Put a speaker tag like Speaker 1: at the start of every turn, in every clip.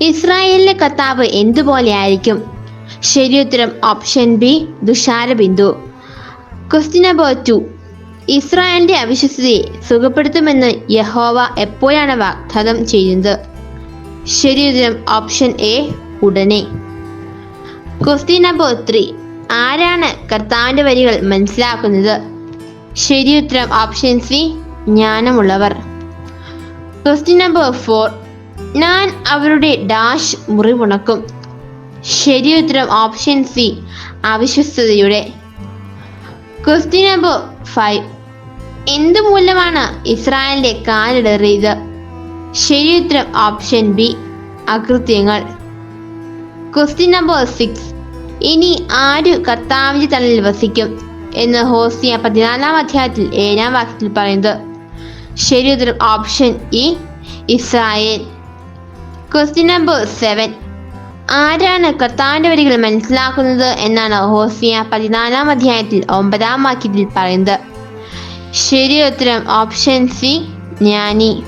Speaker 1: ഇസ്രായേലിലെ കത്താവ് എന്തുപോലെയായിരിക്കും ശരിയുത്തരം ഓപ്ഷൻ ബി തുഷാര ബിന്ദു. Question number two. ഇസ്രായേലിന്റെ അവിശ്വസ്തയെ സുഖപ്പെടുത്തുമെന്ന് യഹോവ എപ്പോഴാണ് വാഗ്ദാനം ചെയ്യുന്നത്? ശരിയുത്തരം ഓപ്ഷൻ എ ഉടനെ. Question number three. ആരാണ് കർത്താവിന്റെ വരികൾ മനസ്സിലാക്കുന്നത്? ശരിയുത്തരം option C ജ്ഞാനമുള്ളവർ. Question number four. ഞാൻ അവരുടെ ഡാഷ് മുറിവുണക്കും. ശരിയുത്തരം ഓപ്ഷൻ സി അവിശ്വസ്തയുടെ ക്വസ്റ്റ്യൻ നമ്പർ ഫൈവ് എന്ത് മൂലമാണ് ഇസ്രായേലിന്റെ കാലിടറിയത്? ശരിയുത്തരം ഓപ്ഷൻ ബി അകൃത്യങ്ങൾ. ക്വസ്റ്റ്യൻ നമ്പർ സിക്സ് ഇനി ആര് കർത്താവിന്റെ തണലിൽ വസിക്കും? എന്ന് ഹോസിയ പതിനാലാം അധ്യായത്തിൽ ഏഴാം വാക്യത്തിൽ പറയുന്നത്. ശരിയുത്തരം option E Israel. Question number seven ആരാണ് കർത്താവിന്റെ വരികൾ മനസ്സിലാക്കുന്നത് എന്നാണ് ഹോസിയ പതിനാലാം അധ്യായത്തിൽ ഒമ്പതാം വാക്യത്തിൽ പറയുന്നത്. ശരി ഉത്തരം ഓപ്ഷൻ സി ജ്ഞാനി.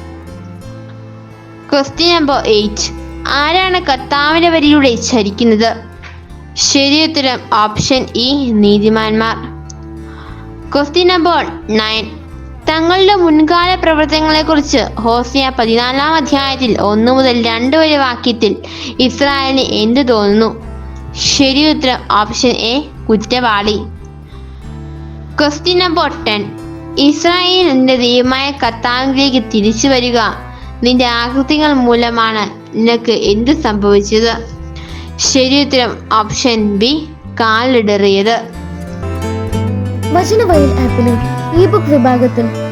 Speaker 1: ക്വസ്റ്റ്യൻ നമ്പർ എയ്റ്റ് ആരാണ് കർത്താവിന്റെ വരിയിലൂടെ ചരിക്കുന്നത്? ശരി ഉത്തരം ഓപ്ഷൻ ഇ നീതിമാന്മാർ. ക്വസ്റ്റ്യൻ നമ്പർ നയൻ തങ്ങളുടെ മുൻകാല പ്രവർത്തനങ്ങളെക്കുറിച്ച് ഹോസിയ പതിനാലാം അധ്യായത്തിൽ ഒന്ന് മുതൽ രണ്ട് വരെ വാക്യത്തിൽ ഇസ്രായേലിന് എന്ത് തോന്നുന്നു? ശരി ഉത്തരം ഓപ്ഷൻ എ കുറ്റവാളി. ക്വസ്റ്റ്യൻ നമ്പർ ടെൻ ഇസ്രായേൽ നിന്റെ ദൈവമായ കത്താവിലേക്ക് തിരിച്ചു വരിക നിന്റെ ആകൃതികൾ മൂലമാണ് നിനക്ക് എന്ത് സംഭവിച്ചത്? ശരി ഉത്തരം ഓപ്ഷൻ ബി കാലിടറിയത്.
Speaker 2: വചനവയൽ ആപ്പിലും ഇ ബുക്ക് വിഭാഗത്തിൽ